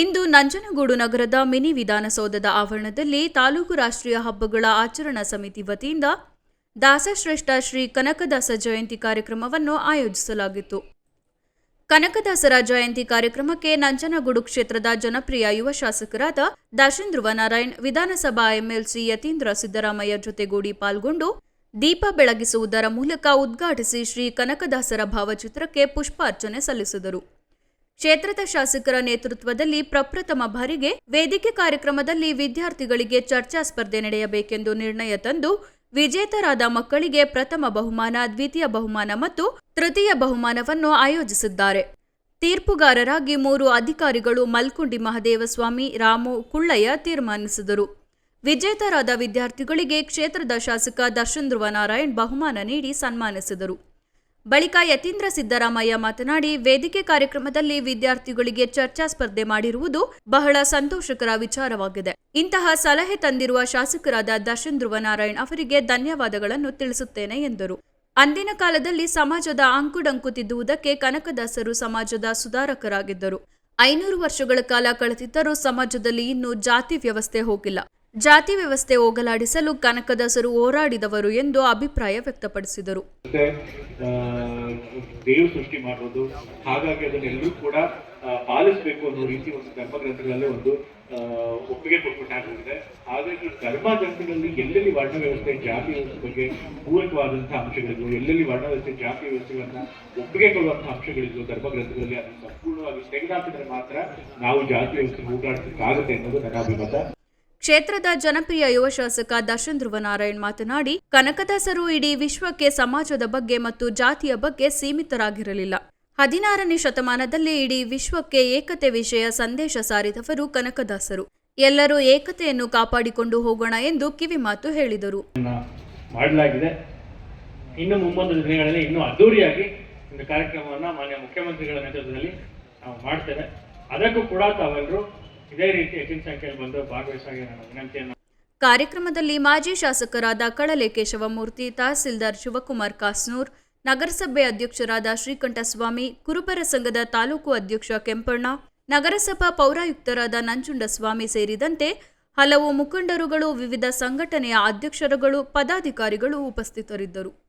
ಇಂದು ನಂಜನಗೂಡು ನಗರದ ಮಿನಿ ವಿಧಾನಸೌಧದ ಆವರಣದಲ್ಲಿ ತಾಲೂಕು ರಾಷ್ಟ್ರೀಯ ಹಬ್ಬಗಳ ಆಚರಣಾ ಸಮಿತಿ ವತಿಯಿಂದ ದಾಸಶ್ರೇಷ್ಠ ಶ್ರೀ ಕನಕದಾಸ ಜಯಂತಿ ಕಾರ್ಯಕ್ರಮವನ್ನು ಆಯೋಜಿಸಲಾಗಿತ್ತು. ಕನಕದಾಸರ ಜಯಂತಿ ಕಾರ್ಯಕ್ರಮಕ್ಕೆ ನಂಜನಗೂಡು ಕ್ಷೇತ್ರದ ಜನಪ್ರಿಯ ಯುವ ಶಾಸಕರಾದ ದರ್ಶನ್ ಧ್ರುವ ನಾರಾಯಣ್, ವಿಧಾನಸಭಾ ಎಂಎಲ್ಸಿ ಯತೀಂದ್ರ ಸಿದ್ದರಾಮಯ್ಯ ಜೊತೆಗೂಡಿ ಪಾಲ್ಗೊಂಡು ದೀಪ ಬೆಳಗಿಸುವುದರ ಮೂಲಕ ಉದ್ಘಾಟಿಸಿ ಶ್ರೀ ಕನಕದಾಸರ ಭಾವಚಿತ್ರಕ್ಕೆ ಪುಷ್ಪಾರ್ಚನೆ ಸಲ್ಲಿಸಿದರು. ಕ್ಷೇತ್ರದ ಶಾಸಕರ ನೇತೃತ್ವದಲ್ಲಿ ಪ್ರಪ್ರಥಮ ಬಾರಿಗೆ ವೇದಿಕೆ ಕಾರ್ಯಕ್ರಮದಲ್ಲಿ ವಿದ್ಯಾರ್ಥಿಗಳಿಗೆ ಚರ್ಚಾ ಸ್ಪರ್ಧೆ ನಡೆಯಬೇಕೆಂದು ನಿರ್ಣಯ ತಂದು ವಿಜೇತರಾದ ಮಕ್ಕಳಿಗೆ ಪ್ರಥಮ ಬಹುಮಾನ, ದ್ವಿತೀಯ ಬಹುಮಾನ ಮತ್ತು ತೃತೀಯ ಬಹುಮಾನವನ್ನು ಆಯೋಜಿಸಿದ್ದಾರೆ. ತೀರ್ಪುಗಾರರಾಗಿ ಮೂರು ಅಧಿಕಾರಿಗಳು ಮಲ್ಕುಂಡಿ ಮಹದೇವಸ್ವಾಮಿ, ರಾಮು ಕುಳ್ಳಯ್ಯ ತೀರ್ಮಾನಿಸಿದರು. ವಿಜೇತರಾದ ವಿದ್ಯಾರ್ಥಿಗಳಿಗೆ ಕ್ಷೇತ್ರದ ಶಾಸಕ ದರ್ಶನ್ ಧ್ರುವ ನಾರಾಯಣ್ ಬಹುಮಾನ ನೀಡಿ ಸನ್ಮಾನಿಸಿದರು. ಬಳಿಕ ಯತೀಂದ್ರ ಸಿದ್ದರಾಮಯ್ಯ ಮಾತನಾಡಿ, ವೇದಿಕೆ ಕಾರ್ಯಕ್ರಮದಲ್ಲಿ ವಿದ್ಯಾರ್ಥಿಗಳಿಗೆ ಚರ್ಚಾ ಸ್ಪರ್ಧೆ ಮಾಡಿರುವುದು ಬಹಳ ಸಂತೋಷಕರ ವಿಚಾರವಾಗಿದೆ. ಇಂತಹ ಸಲಹೆ ತಂದಿರುವ ಶಾಸಕರಾದ ದರ್ಶನ್ ಧ್ರುವನಾರಾಯಣ್ ಅವರಿಗೆ ಧನ್ಯವಾದಗಳನ್ನು ತಿಳಿಸುತ್ತೇನೆ ಎಂದರು. ಅಂದಿನ ಕಾಲದಲ್ಲಿ ಸಮಾಜದ ಅಂಕುಡಂಕು ತಿದ್ದುವುದಕ್ಕೆ ಕನಕದಾಸರು ಸಮಾಜದ ಸುಧಾರಕರಾಗಿದ್ದರು. ಐನೂರು ವರ್ಷಗಳ ಕಾಲ ಕಳೆದಿದ್ದರೂ ಸಮಾಜದಲ್ಲಿ ಇನ್ನೂ ಜಾತಿ ವ್ಯವಸ್ಥೆ ಹೋಗಿಲ್ಲ. ಜಾತಿ ವ್ಯವಸ್ಥೆ ಹೋಗಲಾಡಿಸಲು ಕನಕದಾಸರು ಹೋರಾಡಿದವರು ಎಂದು ಅಭಿಪ್ರಾಯ ವ್ಯಕ್ತಪಡಿಸಿದರು. ದೇವರು ಸೃಷ್ಟಿ ಮಾಡೋದು ಹಾಗಾಗಿ ಅದನ್ನೆಲ್ಲರೂ ಕೂಡ ಪಾಲಿಸಬೇಕು ಅನ್ನೋ ರೀತಿ ಒಂದು ಧರ್ಮ ಗ್ರಂಥಗಳಲ್ಲಿ ಒಂದು ಒಪ್ಪಿಗೆ ಕೊಟ್ಬಿಟ್ಟಾಗಿದೆ ಹಾಗಾಗಿ ಧರ್ಮ ಗ್ರಂಥಗಳಲ್ಲಿ ಎಲ್ಲೆಲ್ಲಿ ವರ್ಣ ವ್ಯವಸ್ಥೆ, ಜಾತಿ ವ್ಯವಸ್ಥೆ ಬಗ್ಗೆ ಪೂರಕವಾದಂತಹ ಅಂಶಗಳಿದ್ವು, ಎಲ್ಲೆಲ್ಲಿ ವರ್ಣ ವ್ಯವಸ್ಥೆ, ಜಾತಿ ವ್ಯವಸ್ಥೆಗಳನ್ನ ಒಪ್ಪಿಗೆ ಕೊಡುವಂತಹ ಅಂಶಗಳಿದ್ವು ಧರ್ಮ ಗ್ರಂಥಗಳಲ್ಲಿ, ಅದನ್ನು ಸಂಪೂರ್ಣವಾಗಿ ತೆಗೆದಾಕಿದ್ರೆ ಮಾತ್ರ ನಾವು ಜಾತಿ ವ್ಯವಸ್ಥೆ ಹೋಗಾಡಿಸಕ್ಕಾಗುತ್ತೆ ಅನ್ನೋದು ನನ್ನ ಅಭಿಮತ. ಕ್ಷೇತ್ರದ ಜನಪ್ರಿಯ ಯುವ ಶಾಸಕ ದರ್ಶನ್ ಧ್ರುವ ನಾರಾಯಣ್ ಮಾತನಾಡಿ, ಕನಕದಾಸರು ಇಡೀ ವಿಶ್ವಕ್ಕೆ ಸಮಾಜದ ಬಗ್ಗೆ ಮತ್ತು ಜಾತಿಯ ಬಗ್ಗೆ ಸೀಮಿತರಾಗಿರಲಿಲ್ಲ. ಹದಿನಾರನೇ ಶತಮಾನದಲ್ಲಿ ಇಡೀ ವಿಶ್ವಕ್ಕೆ ಏಕತೆ ವಿಷಯ ಸಂದೇಶ ಸಾರಿದವರು ಕನಕದಾಸರು. ಎಲ್ಲರೂ ಏಕತೆಯನ್ನು ಕಾಪಾಡಿಕೊಂಡು ಹೋಗೋಣ ಎಂದು ಕಿವಿಮಾತು ಹೇಳಿದರು. ಮಾಡಲಾಗಿದೆ. ಇನ್ನು ಮುಂಬಂದ ದಿನಗಳಲ್ಲಿ ಇನ್ನೂ ಅದ್ದೂರಿಯಾಗಿ ಒಂದು ಕಾರ್ಯಕ್ರಮವನ್ನು ಮಾನ್ಯ ಮುಖ್ಯಮಂತ್ರಿಗಳ ನೇತೃತ್ವದಲ್ಲಿ ನಾವು ಮಾಡ್ತೇವೆ. ಅದಕ್ಕೂ ಕೂಡ ತಾವೆಲ್ಲರೂ ಇದೇ ರೀತಿ ಹೆಚ್ಚಿನ ಸಂಖ್ಯೆಯಲ್ಲಿ ಬಂದು ಕಾರ್ಯಕ್ರಮದಲ್ಲಿ ಮಾಜಿ ಶಾಸಕರಾದ ಕಳಲೆ ಕೇಶವಮೂರ್ತಿ ತಹಸೀಲ್ದಾರ್ ಶಿವಕುಮಾರ್ ಕಾಸ್ನೂರ್, ನಗರಸಭೆ ಅಧ್ಯಕ್ಷರಾದ ಶ್ರೀಕಂಠಸ್ವಾಮಿ, ಕುರುಬರ ಸಂಘದ ತಾಲೂಕು ಅಧ್ಯಕ್ಷ ಕೆಂಪಣ್ಣ, ನಗರಸಭಾ ಪೌರಾಯುಕ್ತರಾದ ನಂಜುಂಡಸ್ವಾಮಿ ಸೇರಿದಂತೆ ಹಲವು ಮುಖಂಡರುಗಳು, ವಿವಿಧ ಸಂಘಟನೆಯ ಅಧ್ಯಕ್ಷರುಗಳು, ಪದಾಧಿಕಾರಿಗಳು ಉಪಸ್ಥಿತರಿದ್ದರು.